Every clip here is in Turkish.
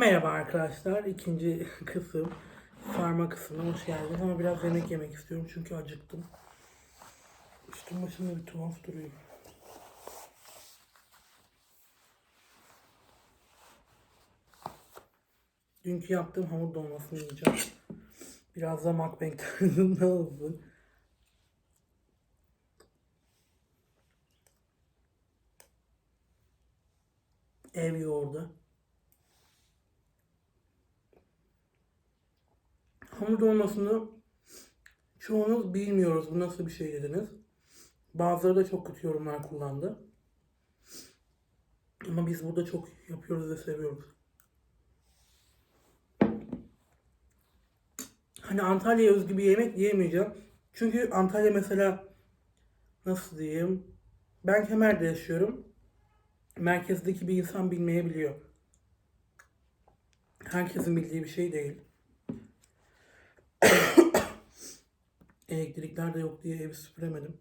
Merhaba arkadaşlar. İkinci kısım sarma kısmına hoş geldiniz. Ama biraz yemek yemek istiyorum çünkü acıktım. Üstüm başımda bir tuhaf duruyor. Dünkü yaptığım hamur dolmasını yiyeceğim. Biraz da mukbang tarzında olsun. Ev yoğurdu. Hamur dolmasını çoğunuz bilmiyoruz. Bu nasıl bir şey dediniz. Bazıları da çok kötü yorumlar kullandı. Ama biz burada çok yapıyoruz ve seviyoruz. Hani Antalya'ya özgü bir yemek diyemeyeceğim. Çünkü Antalya mesela nasıl diyeyim? Ben Kemer'de yaşıyorum. Merkezdeki bir insan bilmeyebiliyor. Herkesin bildiği bir şey değil. Elektrikler de yok diye evi süpüremedim.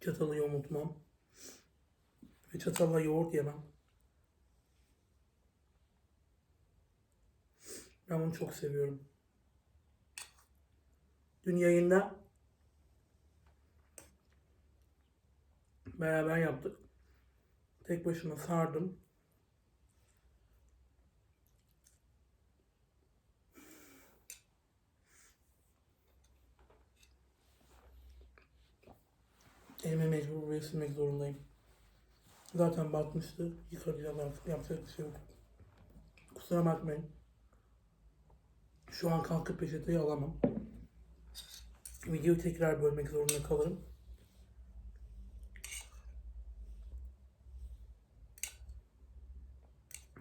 Çatalı yumurtmam. Ve çatalla yoğurt yemem. Ben bunu çok seviyorum. Dün yayında beraber yaptık. Tek başıma sardım. Elime mecbur buraya silmek zorundayım. Zaten batmıştı. Yıkayacağım artık. Yapacak bir şey yok. Kusura bakmayın. Şu an kalkıp peçeteyi alamam. Videoyu tekrar bölmek zorunda kalırım.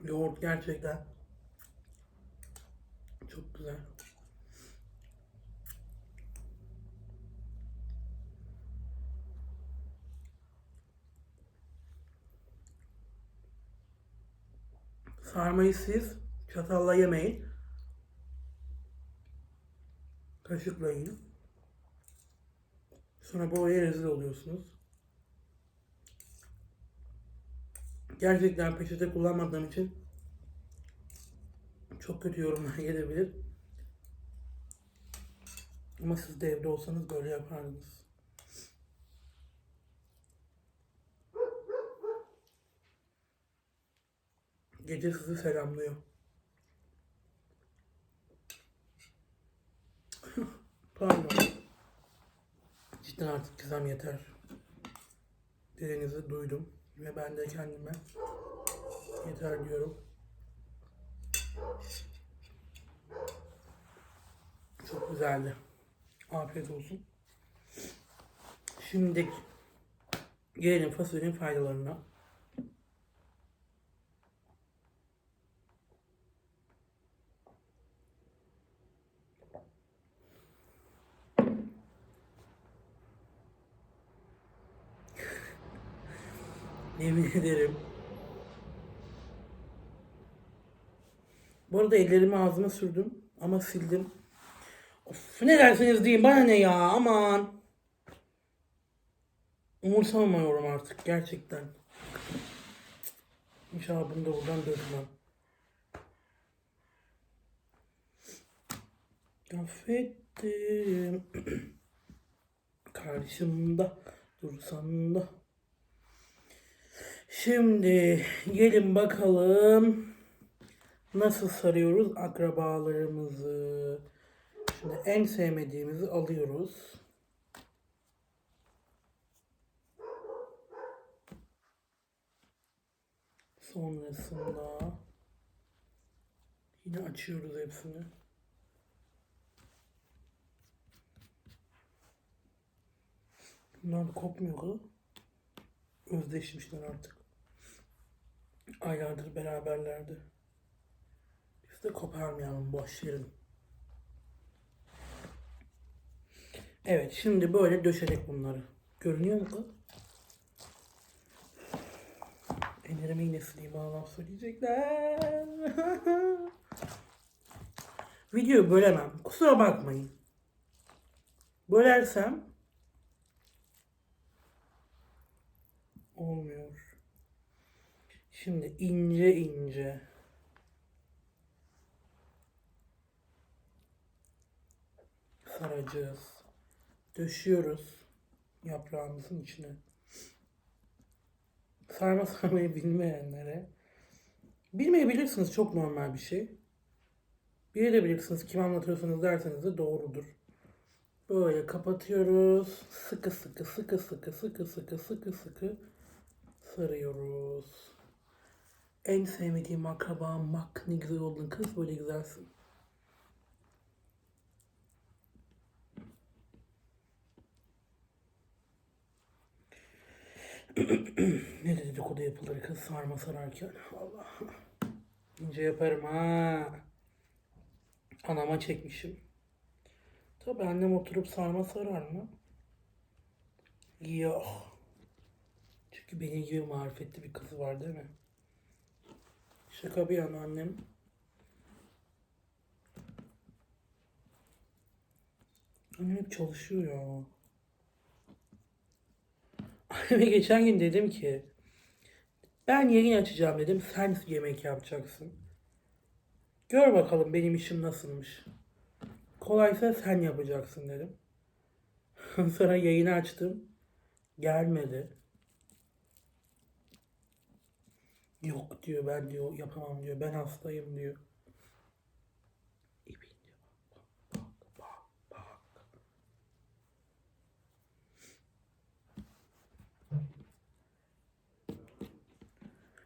Yoğurt gerçekten çok güzel. Sarmayı siz çatalla yemeyin. Kaşıkla yiyin. Sonra bu oraya rezil oluyorsunuz. Gerçekten peçete kullanmadığım için çok kötü yorumlar gelebilir. Ama siz de evde olsanız böyle yapardınız. Gece sizi selamlıyor. Pardon. Cidden artık Gizem yeter. Dediğinizi duydum. Ve ben de kendime yeter diyorum. Çok güzeldi. Afiyet olsun. Şimdi gelelim fasulyenin faydalarına. Yemin ederim. Bu arada ellerimi ağzıma sürdüm ama sildim. Of ne derseniz deyin bana ne ya aman. Umursamıyorum artık gerçekten. İnşallah bunu da buradan dökmem. Affettim. Karşımda dursan da. Şimdi gelin bakalım nasıl sarıyoruz akrabalarımızı. Şimdi en sevmediğimizi alıyoruz. Sonrasında yine açıyoruz hepsini. Bunlar kopmuyor mu? Özdeşmişler artık. Aylardır beraberlerdi. Biz de koparmayalım, boş verin. Evet, şimdi böyle döşedik bunları. Görünüyor mu? kız? Ellerime yine sileyim, laf söyleyecekler. Videoyu bölemem. Kusura bakmayın. Bölersem olmuyor. Şimdi ince ince saracağız. Döşüyoruz yaprağımızın içine. Sarma sarmayı bilmeyenlere bilmeyebilirsiniz çok normal bir şey. Bilebilirsiniz kim anlatıyorsunuz derseniz de doğrudur. Böyle kapatıyoruz. Sıkı sıkı sıkı sıkı sıkı sıkı sıkı sıkı sarıyoruz. En sevmediğim akrabam bak ne güzel oldun kız böyle güzelsin. ne dedikodu yapılır kız sarma sararken. Allah. İnce yaparım ha. Anama çekmişim. Tabi annem oturup sarma sarar mı? Yok. Çünkü benim gibi marifetli bir kızı var değil mi? Şaka bir yana annem. Annem hep çalışıyor ya. Anneme geçen gün dedim ki ben yayın açacağım dedim sen yemek yapacaksın. Gör bakalım benim işim nasılmış. Kolaysa sen yapacaksın dedim. Sonra yayını açtım. Gelmedi. Yok diyor ben diyor yapamam diyor. Ben hastayım diyor. İbin diyor. Bak bak bak bak.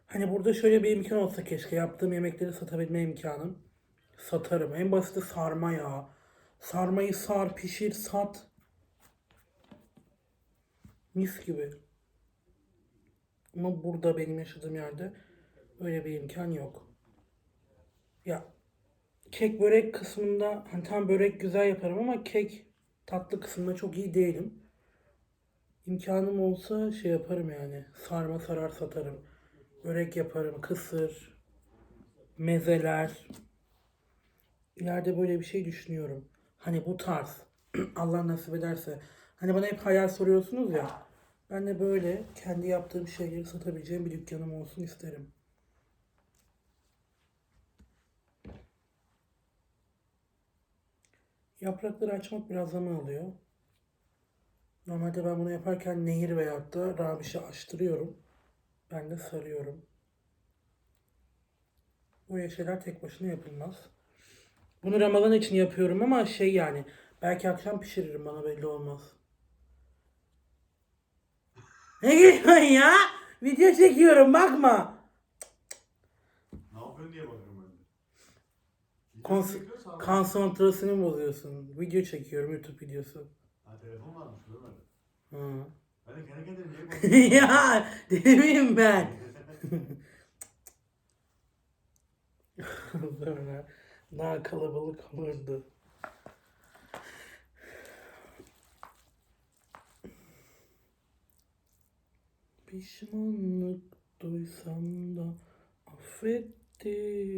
Hani burada şöyle bir imkan olsa keşke yaptığım yemekleri satabilme imkanım. Satarım. En basiti sarma ya. Sarmayı sar, pişir, sat. Mis gibi. Ama burada benim yaşadığım yerde öyle bir imkan yok. Ya kek börek kısmında hani tam börek güzel yaparım ama kek tatlı kısmında çok iyi değilim. İmkanım olsa şey yaparım yani. Sarma sarar satarım. Börek yaparım, kısır, mezeler. İleride böyle bir şey düşünüyorum. Hani bu tarz. Allah nasip ederse. Hani bana hep hayal soruyorsunuz ya. Ben de böyle kendi yaptığım şeyleri satabileceğim bir dükkanım olsun isterim. Yaprakları açmak biraz zaman alıyor. Normalde ben bunu yaparken nehir veyahut da rabişi açtırıyorum. Ben de sarıyorum. Bu şeyler tek başına yapılmaz. Bunu Ramazan için yapıyorum ama şey yani belki akşam pişiririm bana belli olmaz. Ne gülüyorsun ya? Video çekiyorum bakma. Ne yapıyorsun diye bakıyorum ben de. Video Kons çekiyorsa abi- konsantrasını bozuyorsun. Video çekiyorum YouTube videosu. Ha telefon varmış görmedim. Hı. Ben de kendi kendime niye bakıyorum? ya deli miyim ben? Sonra daha kalabalık olurdu. Pişmanlık duysam da affettim.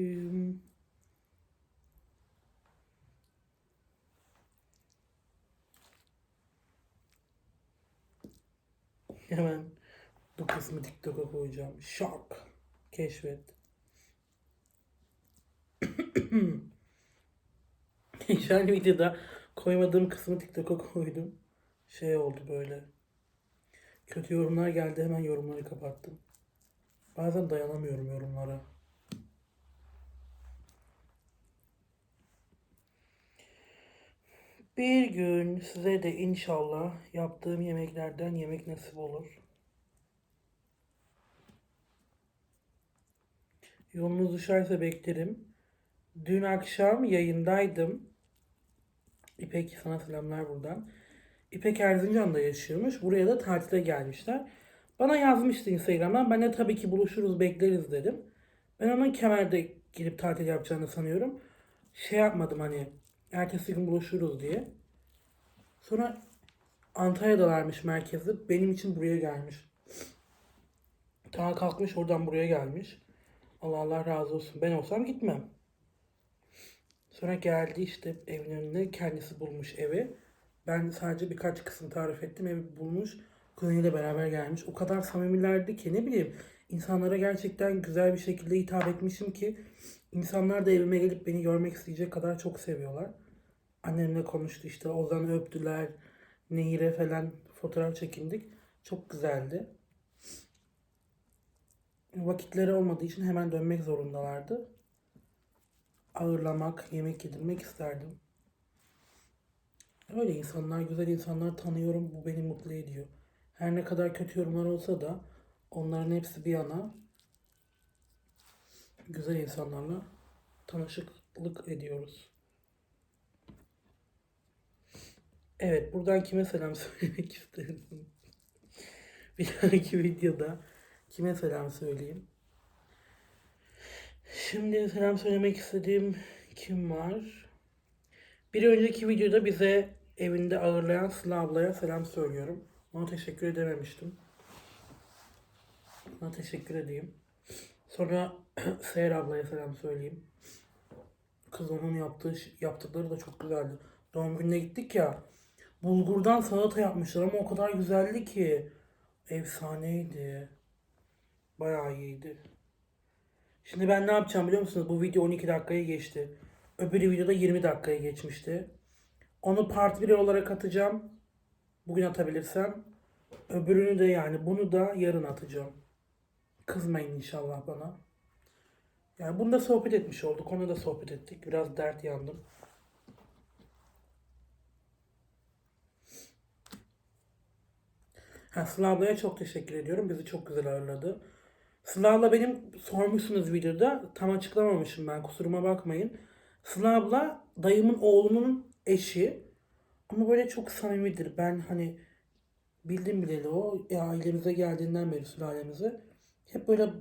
Hemen bu kısmı TikTok'a koyacağım. Şok. Keşfet. Geçen videoda koymadığım kısmı TikTok'a koydum. Şey oldu böyle. Kötü yorumlar geldi hemen yorumları kapattım. Bazen dayanamıyorum yorumlara. Bir gün size de inşallah yaptığım yemeklerden yemek nasip olur. Yolunuz düşerse beklerim. Dün akşam yayındaydım. İpek sana selamlar buradan. İpek Erzincan'da yaşıyormuş. Buraya da tatile gelmişler. Bana yazmıştı Instagram'dan. Ben de tabii ki buluşuruz bekleriz dedim. Ben onun Kemer'de gidip tatil yapacağını sanıyorum. Şey yapmadım hani ertesi gün buluşuruz diye. Sonra Antalya'dalarmış merkezde. Benim için buraya gelmiş. Ta kalkmış oradan buraya gelmiş. Allah Allah razı olsun. Ben olsam gitmem. Sonra geldi işte evin önüne kendisi bulmuş evi. Ben sadece birkaç kısım tarif ettim. Evi bulmuş. Kuzeniyle beraber gelmiş. O kadar samimilerdi ki ne bileyim insanlara gerçekten güzel bir şekilde hitap etmişim ki insanlar da evime gelip beni görmek isteyecek kadar çok seviyorlar. Annemle konuştu işte Ozan'ı öptüler. Nehir'e falan fotoğraf çekindik. Çok güzeldi. Vakitleri olmadığı için hemen dönmek zorundalardı. Ağırlamak, yemek yedirmek isterdim. Öyle insanlar, güzel insanlar tanıyorum. Bu beni mutlu ediyor. Her ne kadar kötü yorumlar olsa da onların hepsi bir yana güzel insanlarla tanışıklık ediyoruz. Evet, buradan kime selam söylemek istersin? Bir dahaki videoda kime selam söyleyeyim? Şimdi selam söylemek istediğim kim var? Bir önceki videoda bize evinde ağırlayan Sıla ablaya selam söylüyorum. Ona teşekkür edememiştim. Ona teşekkür edeyim. Sonra Seher ablaya selam söyleyeyim. Kız onun yaptığı, yaptıkları da çok güzeldi. Doğum gününe gittik ya. Bulgurdan salata yapmışlar ama o kadar güzeldi ki. Efsaneydi. Bayağı iyiydi. Şimdi ben ne yapacağım biliyor musunuz? Bu video 12 dakikayı geçti. Öbürü videoda 20 dakikaya geçmişti. Onu part 1 olarak atacağım. Bugün atabilirsem. Öbürünü de yani bunu da yarın atacağım. Kızmayın inşallah bana. Yani bunda sohbet etmiş olduk. Onu da sohbet ettik. Biraz dert yandım. Ha, Sıla ablaya çok teşekkür ediyorum. Bizi çok güzel ağırladı. Sıla abla benim sormuşsunuz videoda. Tam açıklamamışım ben. Kusuruma bakmayın. Sıla abla dayımın oğlunun eşi. Ama böyle çok samimidir. Ben hani bildim bileli o ya ailemize geldiğinden beri sülalemize. Hep böyle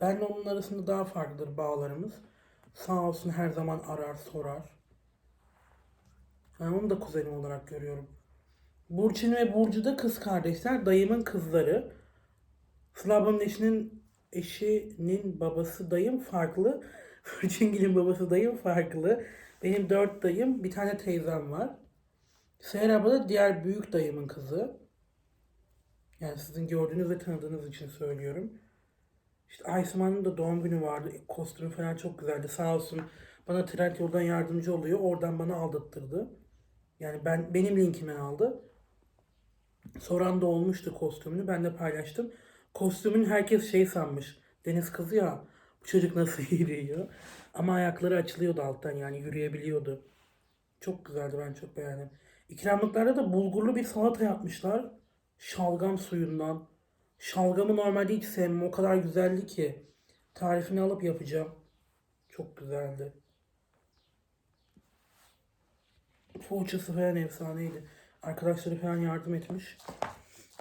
benle onun arasında daha farklıdır bağlarımız. Sağ olsun her zaman arar sorar. Yani onu da kuzenim olarak görüyorum. Burçin ve Burcu da kız kardeşler. Dayımın kızları. Sıla ablamın eşinin eşinin babası dayım farklı. Burçingil'in babası dayım farklı. Benim dört dayım, bir tane teyzem var. Seher abla diğer büyük dayımın kızı. Yani sizin gördüğünüz ve tanıdığınız için söylüyorum. İşte Aysuman'ın da doğum günü vardı. Kostümü falan çok güzeldi. Sağ olsun bana Trendyol'dan yardımcı oluyor. Oradan bana aldattırdı. Yani ben benim linkimden aldı. Soran da olmuştu kostümünü. Ben de paylaştım. Kostümün herkes şey sanmış. Deniz kızı ya. Bu çocuk nasıl yürüyor? Ama ayakları açılıyordu alttan yani yürüyebiliyordu. Çok güzeldi ben çok beğendim. İkramlıklarda da bulgurlu bir salata yapmışlar. Şalgam suyundan. Şalgamı normalde hiç sevmem. O kadar güzeldi ki. Tarifini alıp yapacağım. Çok güzeldi. Poğaçası falan efsaneydi. Arkadaşları falan yardım etmiş.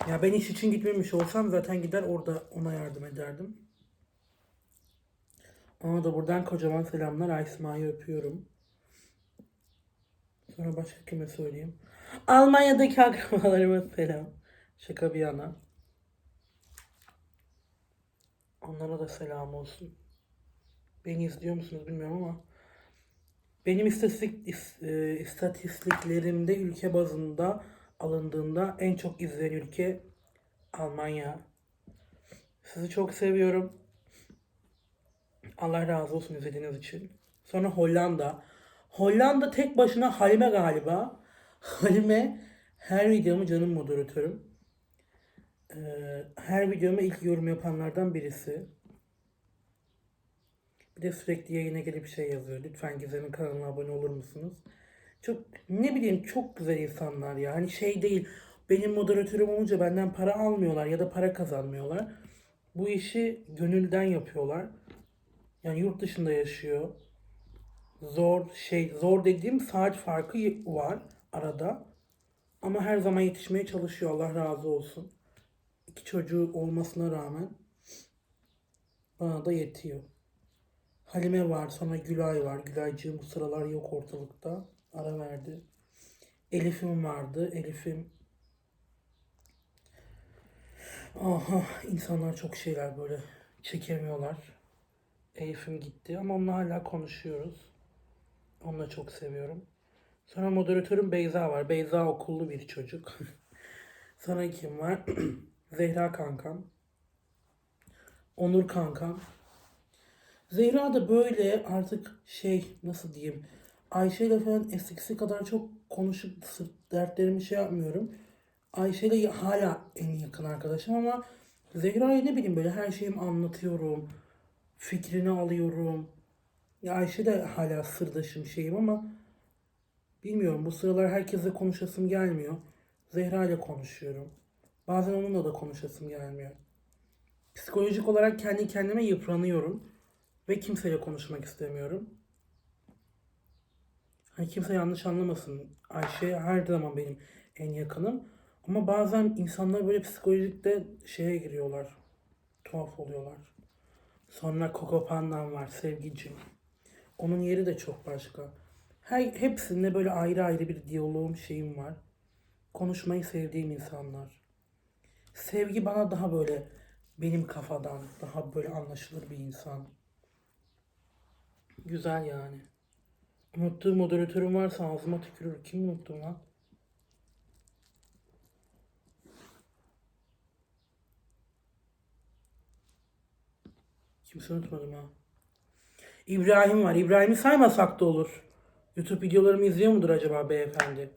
Ya ben iş için gitmemiş olsam zaten gider orada ona yardım ederdim. Ona da buradan kocaman selamlar. Aysma'yı öpüyorum. Sonra başka kime söyleyeyim? Almanya'daki akrabalarıma selam. Şaka bir yana. Onlara da selam olsun. Beni izliyor musunuz bilmiyorum ama benim istatistik, is- e, istatistiklerimde ülke bazında alındığında en çok izlenen ülke Almanya. Sizi çok seviyorum. Allah razı olsun izlediğiniz için. Sonra Hollanda. Hollanda tek başına Halime galiba. Halime her videomu canım moderatörüm. Ee, her videoma ilk yorum yapanlardan birisi. Bir de sürekli yayına gelip şey yazıyor. Lütfen Gizem'in kanalına abone olur musunuz? Çok ne bileyim çok güzel insanlar ya. Hani şey değil. Benim moderatörüm olunca benden para almıyorlar ya da para kazanmıyorlar. Bu işi gönülden yapıyorlar. Yani yurt dışında yaşıyor. Zor şey zor dediğim saat farkı var arada. Ama her zaman yetişmeye çalışıyor. Allah razı olsun. İki çocuğu olmasına rağmen bana da yetiyor. Halime var, sonra Gülay var. Gülaycığım bu sıralar yok ortalıkta. Ara verdi. Elif'im vardı. Elif'im Aha, insanlar çok şeyler böyle çekemiyorlar. Elif'im gitti ama onunla hala konuşuyoruz. Onu da çok seviyorum. Sonra moderatörüm Beyza var. Beyza okullu bir çocuk. Sonra kim var? Zehra kankam. Onur kankam. Zehra da böyle artık şey nasıl diyeyim. Ayşe ile falan eskisi kadar çok konuşup sırf dertlerimi şey yapmıyorum. Ayşe ile hala en yakın arkadaşım ama Zehra'yı ne bileyim böyle her şeyimi anlatıyorum. Fikrini alıyorum. Ya Ayşe de hala sırdaşım şeyim ama bilmiyorum bu sıralar herkesle konuşasım gelmiyor. Zehra ile konuşuyorum. Bazen onunla da konuşasım gelmiyor. Psikolojik olarak kendi kendime yıpranıyorum. Ve kimseyle konuşmak istemiyorum. Hani kimse yanlış anlamasın. Ayşe her zaman benim en yakınım. Ama bazen insanlar böyle psikolojikte şeye giriyorlar. Tuhaf oluyorlar. Sonra Coco Panda'm var sevgicim. Onun yeri de çok başka. Her, hepsinde böyle ayrı ayrı bir diyaloğum şeyim var. Konuşmayı sevdiğim insanlar. Sevgi bana daha böyle benim kafadan, daha böyle anlaşılır bir insan. Güzel yani. Unuttuğum moderatörüm varsa ağzıma tükürür. Kim unuttum lan? Kimse unutmadım ha. İbrahim var. İbrahim'i saymasak da olur. YouTube videolarımı izliyor mudur acaba beyefendi?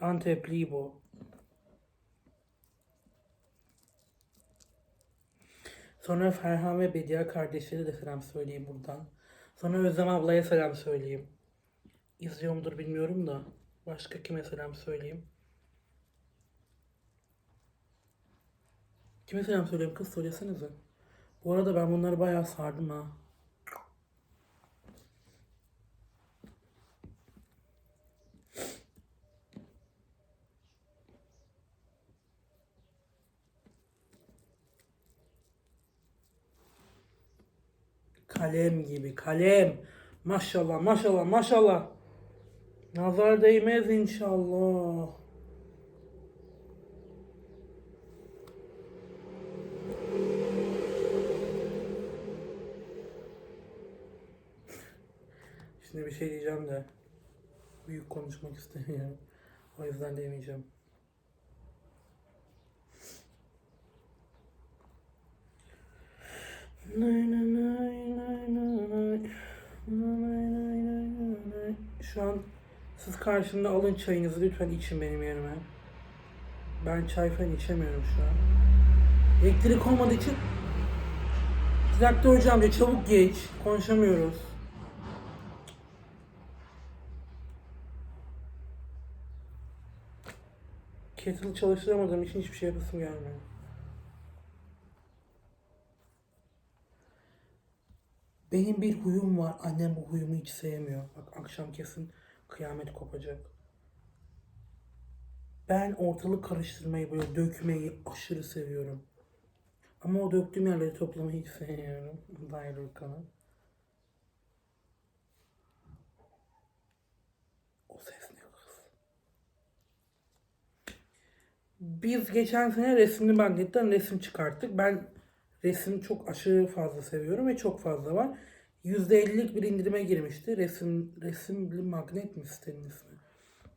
Antepli bu. Sonra Ferhan ve Bediye kardeşleri de selam söyleyeyim buradan. Sonra Özlem ablaya selam söyleyeyim. İzliyor mudur bilmiyorum da. Başka kime selam söyleyeyim? Kime selam söyleyeyim kız söylesenize. Bu arada ben bunları bayağı sardım ha. Kalem gibi kalem. Maşallah maşallah maşallah. Nazar değmez inşallah. Şimdi bir şey diyeceğim de büyük konuşmak istemiyorum. O yüzden demeyeceğim. Şu an siz karşımda alın çayınızı lütfen için benim yerime. Ben çay falan içemiyorum şu an. Elektrik olmadığı için Traktör hocam diyor çabuk geç. Konuşamıyoruz. Kettle çalıştıramadığım için hiçbir şey yapasım gelmiyor. Benim bir huyum var. Annem bu huyumu hiç sevmiyor. Bak akşam kesin kıyamet kopacak. Ben ortalık karıştırmayı böyle dökmeyi aşırı seviyorum. Ama o döktüğüm yerleri toplamayı hiç sevmiyorum. Dair Urkan'ı. O ses ne kız? Biz geçen sene resimli magnetten resim çıkarttık. Ben resim çok aşırı fazla seviyorum ve çok fazla var. %50'lik bir indirime girmişti. Resim resimli magnet mi sitenin ismi?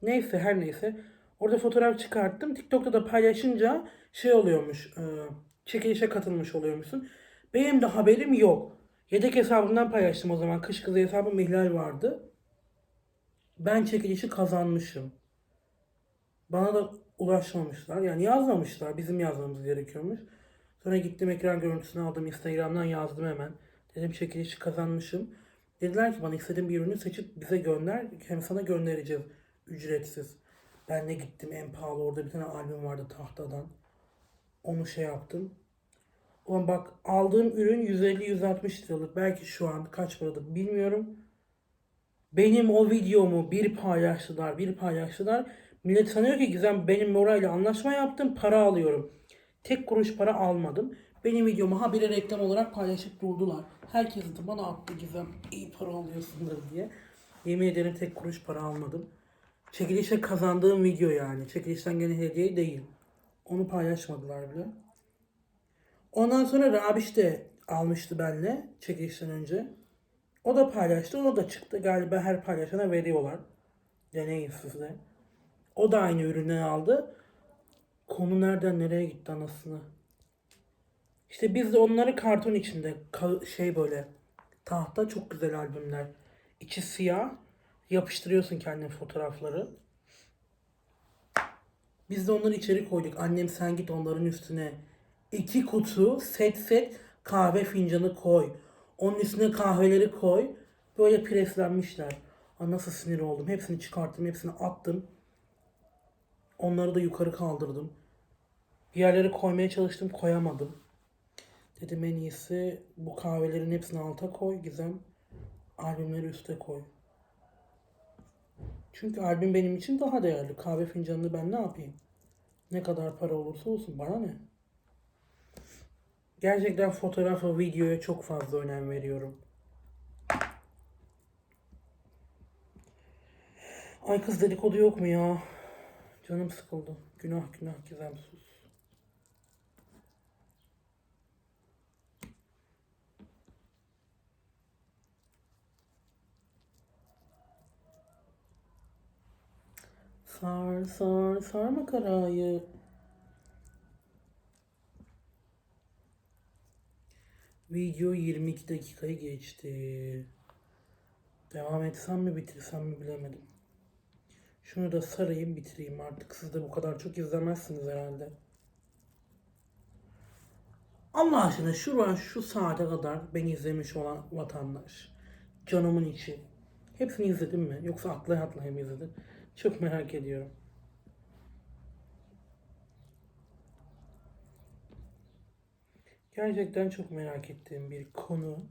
Neyse her neyse. Orada fotoğraf çıkarttım. TikTok'ta da paylaşınca şey oluyormuş. E, çekilişe katılmış oluyormuşsun. Benim de haberim yok. Yedek hesabımdan paylaştım o zaman. Kış kızı hesabım ihlal vardı. Ben çekilişi kazanmışım. Bana da ulaşmamışlar. Yani yazmamışlar. Bizim yazmamız gerekiyormuş. Sonra gittim ekran görüntüsünü aldım. Instagram'dan yazdım hemen. Dedim çekilişi kazanmışım. Dediler ki bana istediğin bir ürünü seçip bize gönder. Hem sana göndereceğiz. Ücretsiz. Ben de gittim en pahalı orada bir tane albüm vardı tahtadan. Onu şey yaptım. Ulan bak aldığım ürün 150-160 liralık. Belki şu an kaç paradır bilmiyorum. Benim o videomu bir paylaştılar, bir paylaştılar. Millet sanıyor ki Gizem benim Moray'la anlaşma yaptım, para alıyorum. Tek kuruş para almadım. Benim videomu habire reklam olarak paylaşıp durdular. Herkes de bana attı Gizem iyi para alıyorsundur diye. Yemin ederim tek kuruş para almadım. Çekilişe kazandığım video yani. Çekilişten gene hediye değil. Onu paylaşmadılar bile. Ondan sonra Rabiş de almıştı benle çekilişten önce. O da paylaştı. O da çıktı. Galiba her paylaşana veriyorlar. Deneyin siz de. O da aynı ürünü aldı. Konu nereden nereye gitti anasını. İşte biz de onları karton içinde şey böyle tahta çok güzel albümler. İçi siyah. Yapıştırıyorsun kendine fotoğrafları. Biz de onları içeri koyduk. Annem sen git onların üstüne iki kutu set set kahve fincanı koy. Onun üstüne kahveleri koy. Böyle preslenmişler. Aa, nasıl sinir oldum. Hepsini çıkarttım. Hepsini attım. Onları da yukarı kaldırdım. Bir yerlere koymaya çalıştım. Koyamadım. Dedim en iyisi bu kahvelerin hepsini alta koy. Gizem albümleri üste koy. Çünkü albüm benim için daha değerli. Kahve fincanını ben ne yapayım? Ne kadar para olursa olsun bana ne? Gerçekten fotoğrafa, videoya çok fazla önem veriyorum. Ay kız dedikodu yok mu ya? Canım sıkıldı. Günah günah Gizem sus. Sar sar sar makarayı. Video 22 dakikayı geçti. Devam etsem mi bitirsem mi bilemedim. Şunu da sarayım bitireyim artık. Siz de bu kadar çok izlemezsiniz herhalde. Allah aşkına şu an şu saate kadar beni izlemiş olan vatandaş. Canımın içi. Hepsini izledin mi? Yoksa atlaya atlaya mı izledin? Çok merak ediyorum. Gerçekten çok merak ettiğim bir konu.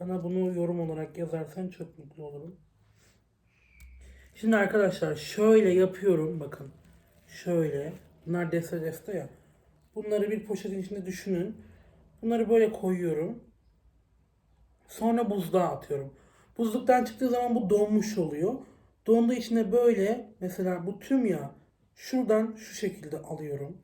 Bana bunu yorum olarak yazarsan çok mutlu olurum. Şimdi arkadaşlar şöyle yapıyorum bakın. Şöyle. Bunlar deste deste ya. Bunları bir poşetin içinde düşünün. Bunları böyle koyuyorum. Sonra buzluğa atıyorum. Buzluktan çıktığı zaman bu donmuş oluyor. Donduğu içine böyle mesela bu tüm ya şuradan şu şekilde alıyorum.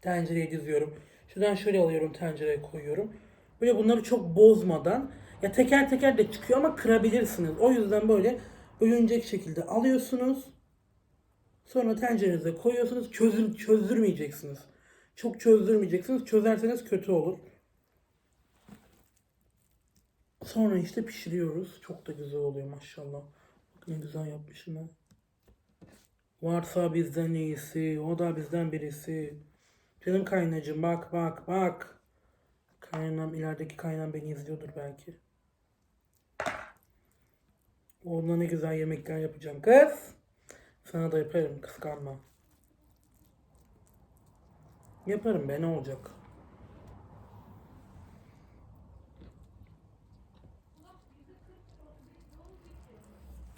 Tencereye diziyorum. Şuradan şöyle alıyorum tencereye koyuyorum. Böyle bunları çok bozmadan ya teker teker de çıkıyor ama kırabilirsiniz. O yüzden böyle bölünecek şekilde alıyorsunuz. Sonra tencerenize koyuyorsunuz. Çözür, çözdürmeyeceksiniz. Çok çözdürmeyeceksiniz. Çözerseniz kötü olur. Sonra işte pişiriyoruz. Çok da güzel oluyor maşallah. Bak ne güzel yapmışım ben. Varsa bizden iyisi, o da bizden birisi. Canım kaynacığım bak bak bak. Kaynanam ilerideki kaynanam beni izliyordur belki. Oğluna ne güzel yemekler yapacağım kız. Sana da yaparım kıskanma. Yaparım be ne olacak?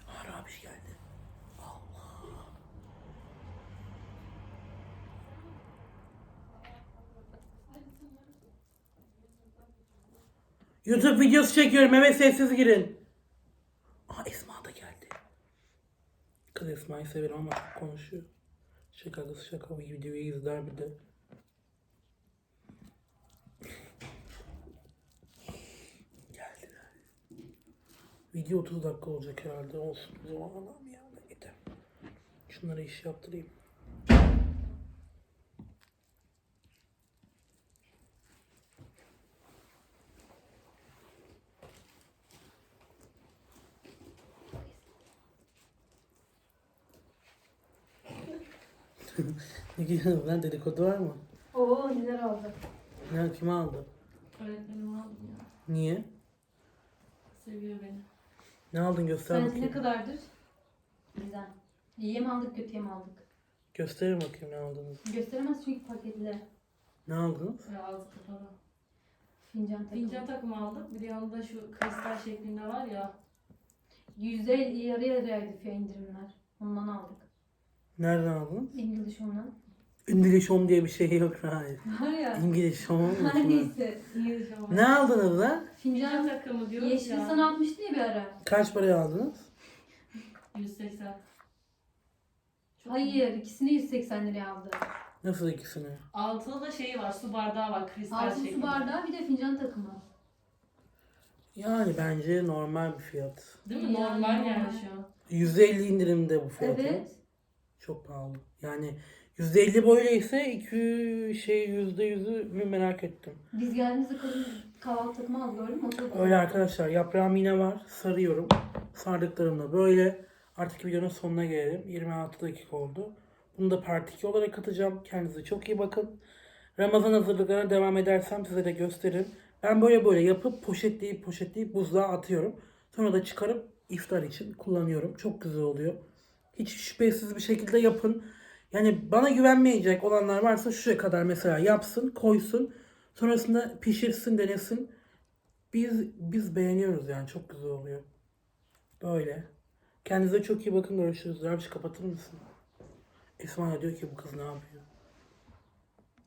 Har abi geldi. YouTube videosu çekiyorum. Evet sessiz girin. Aa Esma da geldi. Kız Esma'yı severim ama çok konuşuyor. Şaka kız şaka videoyu izler bir de. Geldiler. Video 30 dakika olacak herhalde. Olsun. Allah'ım ya. Neyse. Şunlara iş yaptırayım. Ne gülüyorsun lan dedikodu var mı? Oo neler oldu? Ne kim aldı? Öğretmenim aldım ya. Niye? Seviyor beni. Ne aldın göster Sen ne kadardır? Güzel. İyiye mi aldık kötüye mi aldık? Gösterin bakayım ne aldınız. Gösteremez çünkü paketli. Ne aldınız? Ya aldık para. Fincan takımı. Fincan takımı aldık. Bir de yanında şu kristal şeklinde var ya. Yüzde yarı yarıyaydı fiyat indirimler. Ondan aldık. Nereden aldınız? İngiliz ondan. İngiliz Home diye bir şey yok hayır. Var ya. İngiliz Home mu? Her neyse. İngiliz ama. Ne aldınız lan? Fincan takımı diyoruz yeşil ya. sana atmıştı ya bir ara. Kaç paraya aldınız? 180. Çok Hayır ikisini 180 liraya aldı. Nasıl ikisini? Altıda da şeyi var. Su bardağı var. Kristal Altın şeklinde. su bardağı bir de fincan takımı. Yani bence normal bir fiyat. Değil mi? Yani Normal yani normal. şu an. %50 indirimde bu fiyatı. Evet. Çok pahalı. Yani %50 böyle ise iki şey %100'ü mü merak ettim. Biz geldiğimizde kadın kahvaltı takımı aldı gördün mü? Öyle arkadaşlar yaprağım yine var. Sarıyorum. Sardıklarımda böyle. Artık videonun sonuna gelelim. 26 dakika oldu. Bunu da part 2 olarak atacağım. Kendinize çok iyi bakın. Ramazan hazırlıklarına devam edersem size de gösteririm. Ben böyle böyle yapıp poşetleyip poşetleyip buzluğa atıyorum. Sonra da çıkarıp iftar için kullanıyorum. Çok güzel oluyor. Hiç şüphesiz bir şekilde yapın. Yani bana güvenmeyecek olanlar varsa şuraya kadar mesela yapsın, koysun. Sonrasında pişirsin, denesin. Biz biz beğeniyoruz yani çok güzel oluyor. Böyle. Kendinize çok iyi bakın görüşürüz. Rabiş kapatır mısın? Esma diyor ki bu kız ne yapıyor?